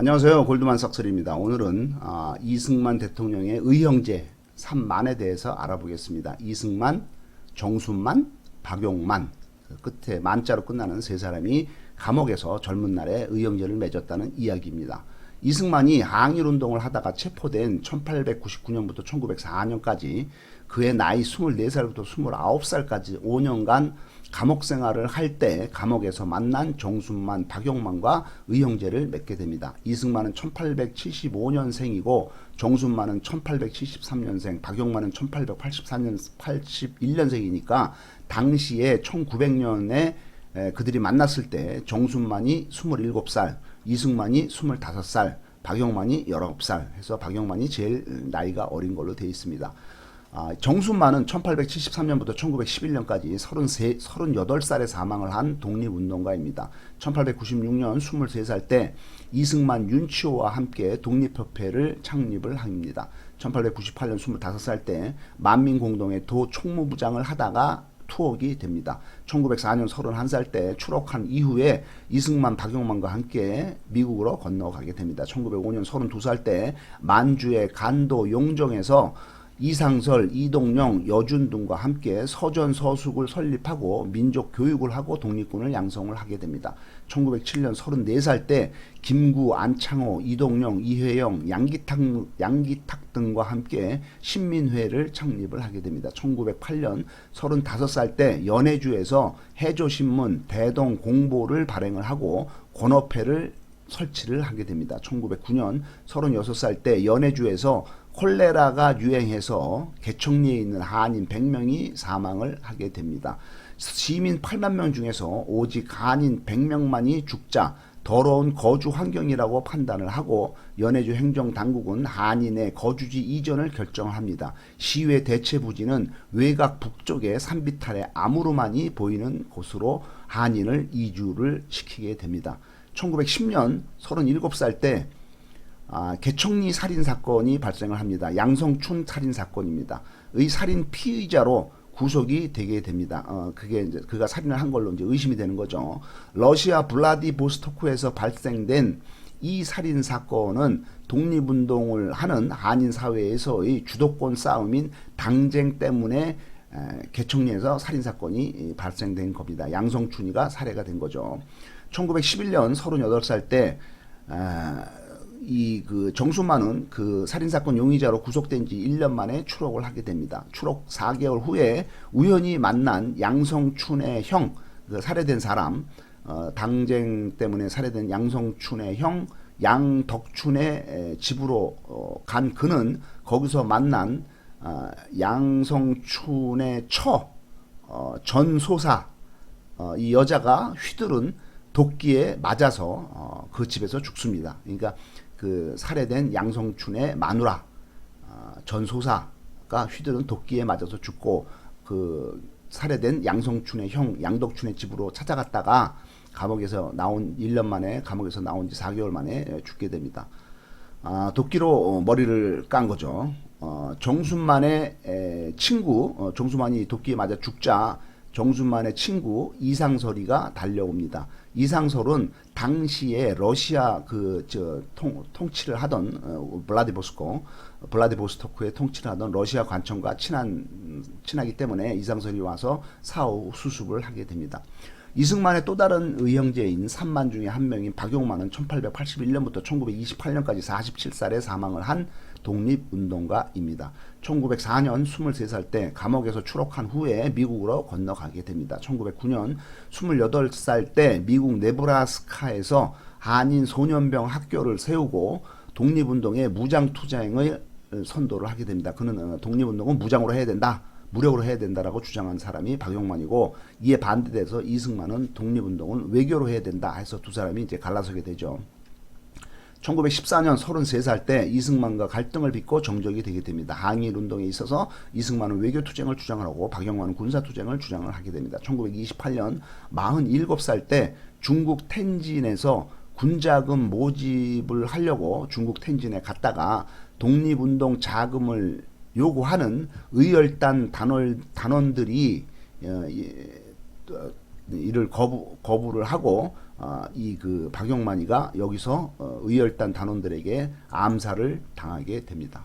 안녕하세요. 골드만 삭설입니다. 오늘은 아, 이승만 대통령의 의형제 3만에 대해서 알아보겠습니다. 이승만, 정순만, 박용만 그 끝에 만자로 끝나는 세 사람이 감옥에서 젊은 날에 의형제를 맺었다는 이야기입니다. 이승만이 항일운동을 하다가 체포된 1899년부터 1904년까지 그의 나이 24살부터 29살까지 5년간 감옥 생활을 할 때 감옥에서 만난 정순만, 박용만과 의형제를 맺게 됩니다. 이승만은 1875년생이고 정순만은 1873년생, 박용만은 1884년 81년생이니까 당시에 1900년에 그들이 만났을 때 정순만이 27살, 이승만이 25살, 박용만이 19살 해서 박용만이 제일 나이가 어린 걸로 되어 있습니다. 아, 정순만은 1873년부터 1911년까지 33, 38살에 사망을 한 독립운동가입니다. 1896년 23살 때 이승만 윤치호와 함께 독립협회를 창립을 합니다. 1898년 25살 때 만민공동의 도 총무부장을 하다가 투옥이 됩니다. 1904년 31살 때 추록한 이후에 이승만, 박용만과 함께 미국으로 건너가게 됩니다. 1905년 32살 때 만주의 간도 용정에서 이상설, 이동영, 여준 등과 함께 서전 서숙을 설립하고 민족 교육을 하고 독립군을 양성을 하게 됩니다. 1907년 34살 때 김구, 안창호, 이동영, 이회영, 양기탁, 양기탁 등과 함께 신민회를 창립을 하게 됩니다. 1908년 35살 때 연해주에서 해조신문 대동 공보를 발행을 하고 권업회를 설치를 하게 됩니다. 1909년 36살 때 연해주에서 콜레라가 유행해서 개척리에 있는 한인 100명이 사망을 하게 됩니다. 시민 8만 명 중에서 오직 한인 100명만이 죽자 더러운 거주 환경이라고 판단을 하고 연해주 행정당국은 한인의 거주지 이전을 결정합니다. 시외 대체 부지는 외곽 북쪽의 산비탈의 암으로만이 보이는 곳으로 한인을 이주를 시키게 됩니다. 1910년 37살 때 아, 개청리 살인 사건이 발생을 합니다. 양성춘 살인 사건입니다. 의 살인 피의자로 구속이 되게 됩니다. 어, 그게 이제 그가 살인을 한 걸로 이제 의심이 되는 거죠. 러시아 블라디보스토크에서 발생된 이 살인 사건은 독립운동을 하는 한인 사회에서의 주도권 싸움인 당쟁 때문에 에, 개청리에서 살인 사건이 발생된 겁니다. 양성춘이가 살해가 된 거죠. 1911년 38살 때 아, 이 그 정수만은 그 살인 사건 용의자로 구속된 지 1년 만에 추록을 하게 됩니다. 추록 4개월 후에 우연히 만난 양성춘의 형, 그 살해된 사람, 어, 당쟁 때문에 살해된 양성춘의 형 양덕춘의 에, 집으로 어, 간 그는 거기서 만난 어, 양성춘의 처 어, 전 소사 어, 이 여자가 휘두른 도끼에 맞아서 어, 그 집에서 죽습니다. 그러니까 그 살해된 양성춘의 마누라 어, 전소사가 휘두른 도끼에 맞아서 죽고 그 살해된 양성춘의 형 양덕춘의 집으로 찾아갔다가 감옥에서 나온 1년 만에 감옥에서 나온 지 4개월 만에 죽게 됩니다. 아, 도끼로 어, 머리를 깐 거죠. 어, 정순만의 에, 친구 어, 정순만이 도끼에 맞아 죽자 정순만의 친구 이상설이가 달려옵니다. 이상설은 당시에 러시아 그 저 통치를 하던 어, 블라디보스코 블라디보스토크에 통치를 하던 러시아 관청과 친한 친하기 때문에 이상설이 와서 사후 수습을 하게 됩니다. 이승만의 또 다른 의형제인 3만 중에 한 명인 박용만은 1881년부터 1928년까지 47살에 사망을 한 독립운동가입니다. 1904년 23살 때 감옥에서 추록한 후에 미국으로 건너가게 됩니다. 1909년 28살 때 미국 네브라스카에서 한인 소년병 학교를 세우고 독립운동의 무장투쟁을 선도를 하게 됩니다. 그는 어, 독립운동은 무장으로 해야 된다. 무력으로 해야 된다라고 주장한 사람이 박용만이고 이에 반대돼서 이승만은 독립운동은 외교로 해야 된다 해서 두 사람이 이제 갈라서게 되죠. 1914년 33살 때 이승만과 갈등을 빚고 정적이 되게 됩니다. 항일 운동에 있어서 이승만은 외교 투쟁을 주장을 하고 박영만은 군사 투쟁을 주장을 하게 됩니다. 1928년 47살 때 중국 텐진에서 군자금 모집을 하려고 중국 텐진에 갔다가 독립운동 자금을 요구하는 의열단 단원, 단원들이 어, 이, 어, 이를 거부, 거부를 하고 어, 이그 박용만이가 여기서 어, 의열단 단원들에게 암살을 당하게 됩니다.